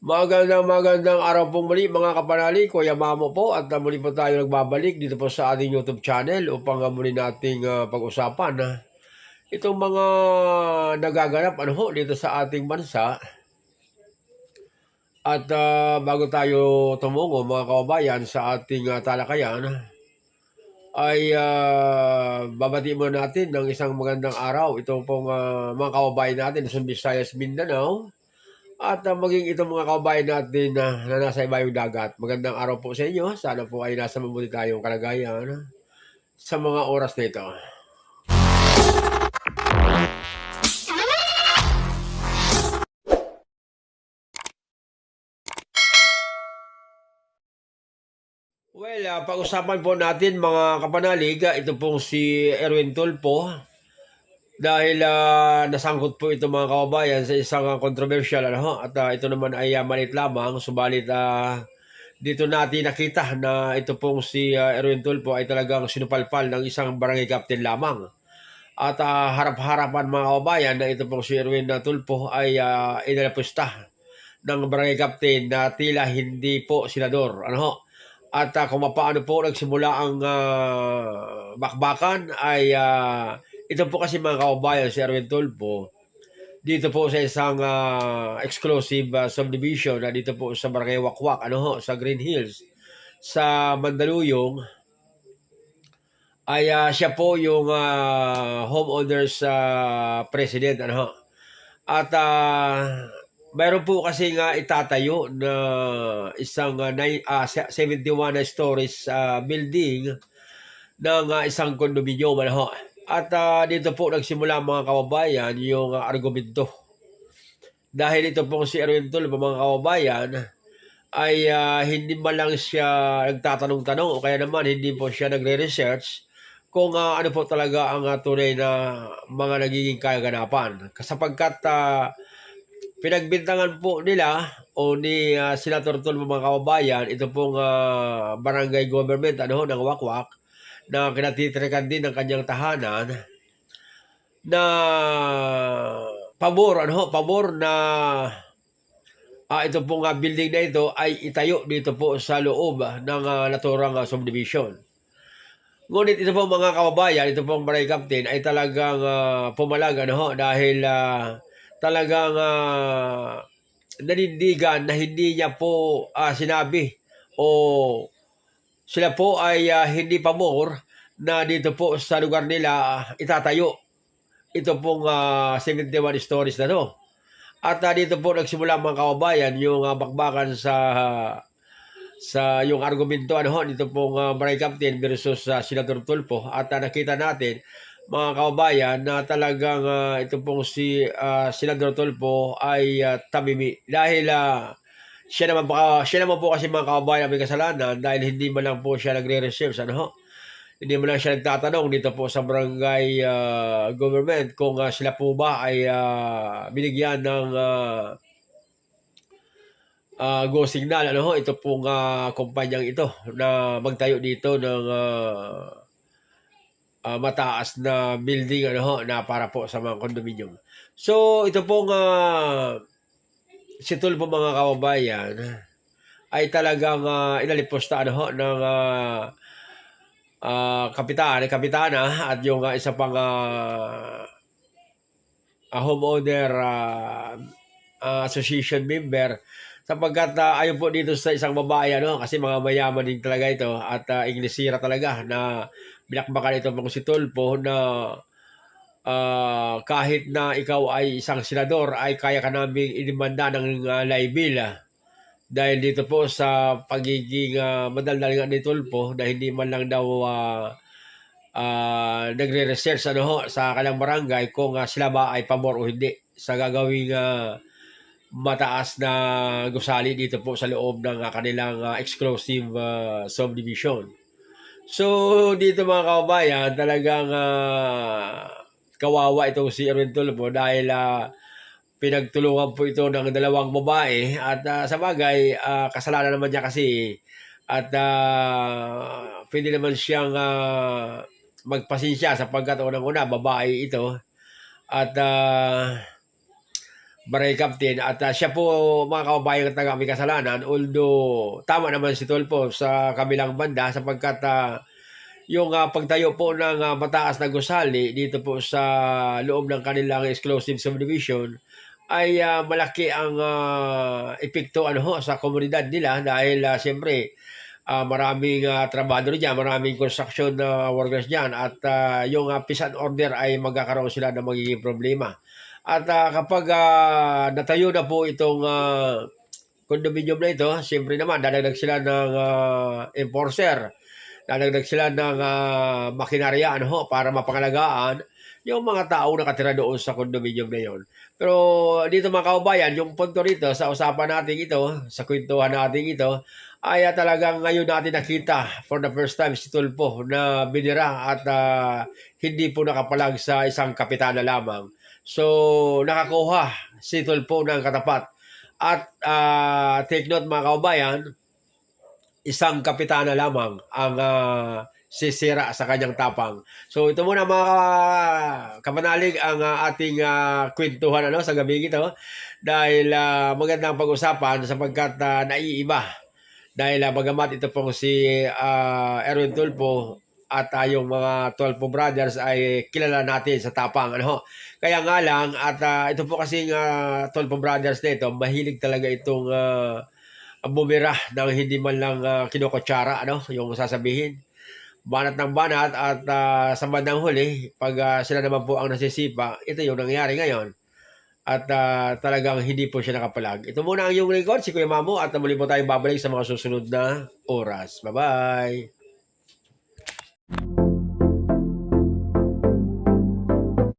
Magandang magandang araw pong muli mga kapanali, Kuya Mamo po at muli po tayo nagbabalik dito po sa ating YouTube channel upang muli nating uh, pag-usapan uh, itong mga nagaganap ano ho dito sa ating bansa. At uh, bago tayo tumungo mga kababayan sa ating uh, talakayan, ay uh, babati mo natin ng isang magandang araw. Itong pong uh, mga kababayan natin sa Visayas, Mindanao at uh, maging itong mga kababayan natin na, na nasa ibayong dagat. Magandang araw po sa inyo. Sana po ay nasa mabuti tayong kalagayan sa mga oras na ito. Well, uh, pag-usapan po natin mga kapanalig, uh, ito pong si Erwin Tulpo dahil uh, nasangkot po ito mga kababayan sa isang uh, controversial ano, ho, at uh, ito naman ay uh, malit lamang subalit uh, dito natin nakita na ito pong si uh, Erwin Tulpo ay talagang sinupalpal ng isang barangay captain lamang. At uh, harap-harapan mga kababayan na ito pong si Erwin uh, Tulpo ay uh, inalapusta ng barangay captain na tila hindi po senador. Ano ho? At uh, kung paano po nagsimula ang uh, bakbakan ay uh, ito po kasi mga kaubayan si Erwin Tulpo dito po sa isang uh, exclusive uh, subdivision na dito po sa Barangay Wakwak, ano ho, sa Green Hills, sa Mandaluyong, ay uh, siya po yung uh, homeowners uh, president, ano ho. At uh, mayroon po kasi nga itatayo na isang uh, uh, 71 na stories uh, building ng uh, isang kondominium, ano ho. At uh, dito po nagsimula mga kababayan yung uh, argumento. Dahil ito pong si Erwin Tulfo mga kababayan ay uh, hindi man lang siya nagtatanong-tanong o kaya naman hindi po siya nagre-research kung uh, ano po talaga ang uh, tunay na mga nagiging kaganapan. Sapagkat uh, pinagbintangan po nila o ni uh, Senator Tulfo mga kababayan, ito pong uh, barangay government ano, ng Wakwak, na kinatitrikan din ng kanyang tahanan na pabor, ano, pabor na ah, ito pong uh, building na ito ay itayo dito po sa loob ng uh, naturang uh, subdivision. Ngunit ito po mga kababayan, ito pong barangay captain ay talagang uh, pumalag ano, dahil uh, talagang uh, nanindigan na hindi niya po uh, sinabi o sila po ay uh, hindi pabor na dito po sa lugar nila uh, itatayo. Ito pong uh, 71 stories na to. At uh, dito po nagsimula mga kababayan yung uh, bakbakan sa uh, sa yung argumento ano dito pong uh, Barangay Captain versus uh, Senator Tulpo at uh, nakita natin mga kababayan na talagang uh, ito pong si uh, Senator Tulpo ay uh, tamimi. Dahil uh, siya naman po, uh, siya naman po kasi mga kababayan may kasalanan dahil hindi man lang po siya nagre-reserve ano ho hindi mo lang siya nagtatanong dito po sa barangay uh, government kung uh, sila po ba ay uh, binigyan ng uh, uh, go signal ano ho ito pong uh, kumpanyang ito na magtayo dito ng uh, uh, mataas na building ano ho na para po sa mga condominium. So ito pong uh, si Tulpo mga kababayan ay talagang uh, inalipusta ano ho ng uh, uh, kapitan, kapitana at yung uh, isa pang uh, uh, homeowner uh, uh, association member. Sapagkat uh, ayon po dito sa isang babae ano kasi mga mayaman din talaga ito at uh, Inglesira talaga na binakbakan ito pong si Tulpo na uh, kahit na ikaw ay isang senador ay kaya ka naming inimanda ng uh, libil uh, dahil dito po sa pagiging uh, madaldal nga ni Tulpo na hindi man lang daw uh, uh, nagre-research ano ho, sa kanilang barangay kung uh, sila ba ay pabor o hindi sa gagawing uh, mataas na gusali dito po sa loob ng uh, kanilang uh, exclusive uh, subdivision. So dito mga kababayan talagang uh, kawawa itong si Erwin Tulpo dahil uh, pinagtulungan po ito ng dalawang babae at uh, sa bagay uh, kasalanan naman niya kasi at uh, pwede naman siyang uh, magpasensya sapagkat unang-una babae ito at uh, Baray Captain at ah, siya po mga kababayan at taga may kasalanan although tama naman si Tolpo sa kabilang banda sapagkat ah, yung ah, pagtayo po ng ah, mataas na gusali dito po sa loob ng kanilang exclusive subdivision ay ah, malaki ang ah, epekto ano sa komunidad nila dahil ah, siyempre ah, maraming uh, trabador diyan, maraming construction na workers diyan at ah, yung uh, peace order ay magkakaroon sila ng magiging problema. At ah, kapag ah, natayo na po itong ah, condominium na ito, siyempre naman dadagdag sila ng ah, enforcer, dadagdag sila ng uh, makinarya ano, ho, para mapangalagaan yung mga tao nakatira doon sa condominium na yon. Pero dito mga kaubayan, yung punto rito sa usapan natin ito, sa kwentuhan natin ito, ay ah, talagang ngayon natin nakita for the first time si Tulpo na binira at ah, hindi po nakapalag sa isang kapitana lamang. So, nakakuha si Tulpo ng katapat. At ah, take note mga kaubayan, isang kapitana lamang ang ah, sisira sa kanyang tapang. So ito muna mga kapanalig ang ah, ating ah, kwentuhan ano, sa gabi ito dahil ah, magandang pag-usapan sapagkat uh, naiiba. Dahil uh, bagamat ito pong si ah, Erwin Tulpo at yung mga Tulpo Brothers ay kilala natin sa tapang. Ano? Kaya nga lang, at ah, ito po kasing uh, Tulpo Brothers na mahilig talaga itong ah, bumira ng hindi man lang uh, kinukutsara, ano, yung sasabihin. Banat ng banat at ah, sa bandang huli, pag ah, sila naman po ang nasisipa, ito yung nangyari ngayon. At ah, talagang hindi po siya nakapalag. Ito muna ang iyong record, si Kuya Mamo, at muli po tayong babalik sa mga susunod na oras. Bye-bye!